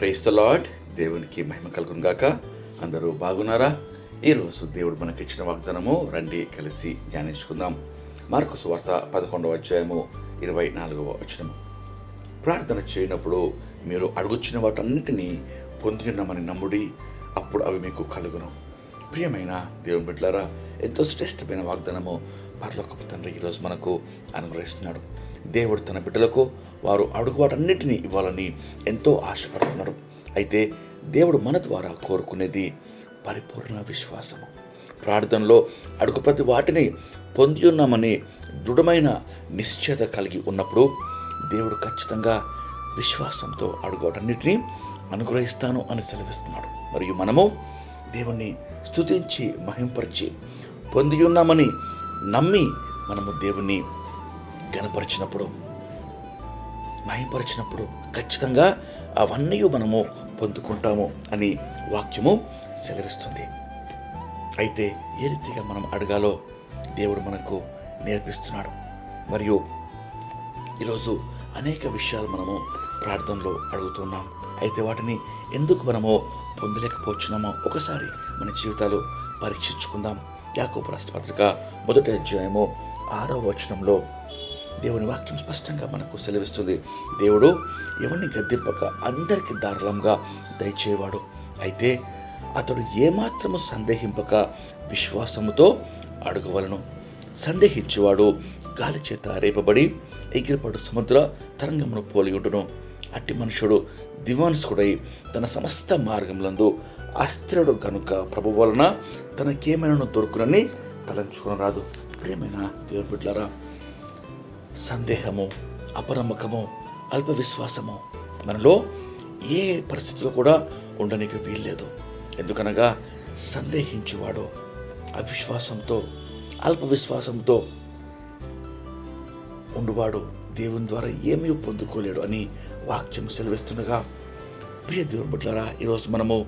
Price the lord దేవునికి మహిమ కలుగును గాక. అందరూ బాగున్నారా? ఈరోజు దేవుడు మనకి ఇచ్చిన వాగ్దానము రండి కలిసి ధ్యానించుకుందాం. మార్కు సువార్త పదకొండవ అధ్యాయము ఇరవై నాలుగవ వచనము. ప్రార్థన చేయనప్పుడు మీరు అడుగుచిన వాటన్నిటినీ పొంది ఉన్నామని నమ్ముడి అప్పుడు అవి మీకు కలుగును. ప్రియమైన దేవుని బిడ్డలారా ఎంతో శ్రేష్టమైన వాగ్దానము పర్లోకపు తండ్రి ఈరోజు మనకు అనుగ్రహిస్తున్నాడు. దేవుడు తన బిడ్డలకు వారు అడుగుబాటన్నిటినీ ఇవ్వాలని ఎంతో ఆశపడుతున్నారు. అయితే దేవుడు మన ద్వారా కోరుకునేది పరిపూర్ణ విశ్వాసము. ప్రార్థనలో అడుగు ప్రతి వాటిని పొంది ఉన్నామని దృఢమైన నిశ్చయత కలిగి ఉన్నప్పుడు దేవుడు ఖచ్చితంగా విశ్వాసంతో అడుగుటన్నిటినీ అనుగ్రహిస్తాను అని సెలవిస్తున్నాడు. మరియు మనము దేవుణ్ణి స్తుతించి మహింపరిచి పొంది ఉన్నామని నమ్మి మనము దేవుణ్ణి గనపరిచినప్పుడు మహింపరిచినప్పుడు ఖచ్చితంగా అవన్నీ మనము పొందుకుంటాము అని వాక్యము సెలవిస్తుంది. అయితే ఏ రీతిగా మనం అడగాలో దేవుడు మనకు నేర్పిస్తున్నాడు. మరియు ఈరోజు అనేక విషయాలు మనము ప్రార్థనలో అడుగుతున్నాం. అయితే వాటిని ఎందుకు మనము పొందలేకపోతున్నామో ఒకసారి మన జీవితాలు పరీక్షించుకుందాం. యాకోబు రాష్ట్రపత్రిక మొదటి అధ్యాయము ఆరో వచనంలో దేవుని వాక్యం స్పష్టంగా మనకు సెలవిస్తుంది. దేవుడు ఎవరిని గద్దెంపక అందరికీ దారుణంగా దయచేవాడు. అయితే అతడు ఏమాత్రము సందేహింపక విశ్వాసముతో అడగవలను. సందేహించేవాడు గాలి చేత రేపబడి ఎగిరిపడు సముద్ర తరంగమును పోలి ఉండును. అట్టి మనుషుడు దివాన్సుడై తన సమస్త మార్గములందు అస్థిరుడు కనుక ప్రభు వలన తనకేమైనా దొరుకునని తలంచుకుని రాదు ప్రియమైన దేవుని బిడ్డలారా సందేహము అపనమ్మకము అల్ప విశ్వాసము మనలో ఏ పరిస్థితిలో కూడా ఉండనికి వీల్లేదు. ఎందుకనగా సందేహించువాడు అవిశ్వాసంతో అల్ప విశ్వాసంతో ఉండువాడు. దేవుని ద్వారా ఏమీ పొందుకోలేడు అని వాక్యం సెలవిస్తుండగా ప్రియ దేవుని బిడ్డలారా ఈరోజు మనము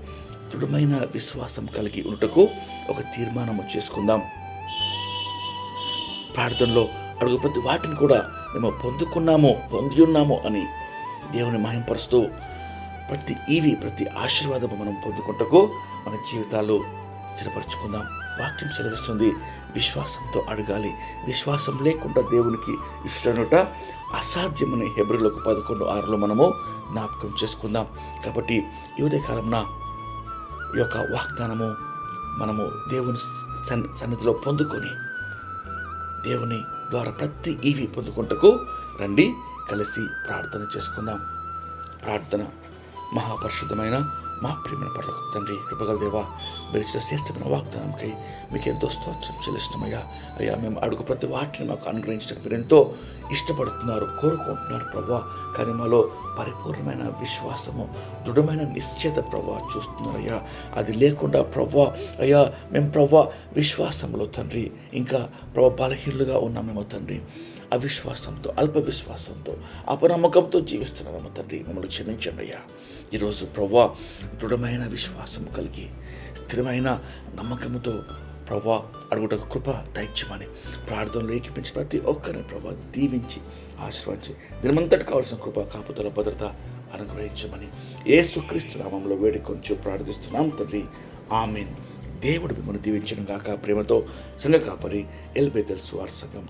దృఢమైన విశ్వాసం కలిగి ఉండటకు ఒక తీర్మానము చేసుకుందాం. ప్రార్థనలో అడుగు ప్రతి వాటిని కూడా మేము పొందుకున్నాము పొంది ఉన్నాము అని దేవుని మహింపరుస్తూ ప్రతి ఈవి ప్రతి ఆశీర్వాదము మనం పొందుకుంటకు మన జీవితాలు స్థిరపరచుకుందాం. వాక్యం సెలవిస్తుంది. విశ్వాసంతో అడగాలి. విశ్వాసం లేకుండా దేవునికి ఇష్టనుట అసాధ్యమని హెబ్రిలకు పదకొండు ఆరులో మనము జ్ఞాపకం చేసుకుందాం. కాబట్టి ఈ ఉదయకాలంన ఈ యొక్క వాగ్దానము మనము దేవుని సన్ సన్నిధిలో పొందుకొని దేవుని ద్వారా ప్రతి ఈవి పొందుకుంటకు రండి కలిసి ప్రార్థన చేసుకుందాం. ప్రార్థన మహాపరిశుద్ధమైన మా ప్రేమ పర్లకు తండ్రి కృపగల దేవా మీరు ఇచ్చిన శ్రేష్టమైన వాగ్దానంకై మీకు ఎంతో స్తోత్రం చెల్లిస్తున్నామయ్యా. అయ్యా మేము అడుగు ప్రతి వాటిని మాకు అనుగ్రహించడానికి మీరు ఎంతో ఇష్టపడుతున్నారు కోరుకుంటున్నారు ప్రభా. కానీ మాలో పరిపూర్ణమైన విశ్వాసము దృఢమైన నిశ్చేత ప్రభా చూస్తున్నారయ్యా. అది లేకుండా ప్రభా అయ్యా మేము ప్రభా విశ్వాసంలో తండ్రి. ఇంకా ప్రభా బలహీనులుగా ఉన్నామేమో తండ్రి. అవిశ్వాసంతో అల్ప విశ్వాసంతో అపనమ్మకంతో జీవిస్తున్నారేమో తండ్రి. మమ్మల్ని క్షమించండి అయ్యా. ఈరోజు ప్రభా దృఢమైన విశ్వాసం కలిగి స్థిరమైన నమ్మకంతో ప్రభా అడుగుటకు కృప దైత్యమని ప్రార్థనలో ఏకిపించిన ప్రతి ఒక్కరిని ప్రభా దీవించి ఆశ్రయించి దినమంతటి కావాల్సిన కృప కాపుదల భద్రత అనుగ్రహించమని ఏసుక్రీస్తు నామంలో వేడుకొంచు ప్రార్థిస్తున్నాం తండ్రి. ఆమెన్. దేవుడు మిమ్మల్ని దీవించను గాక ప్రేమతో సంఘ కాపరి ఎల్బే సువార్ సంఘం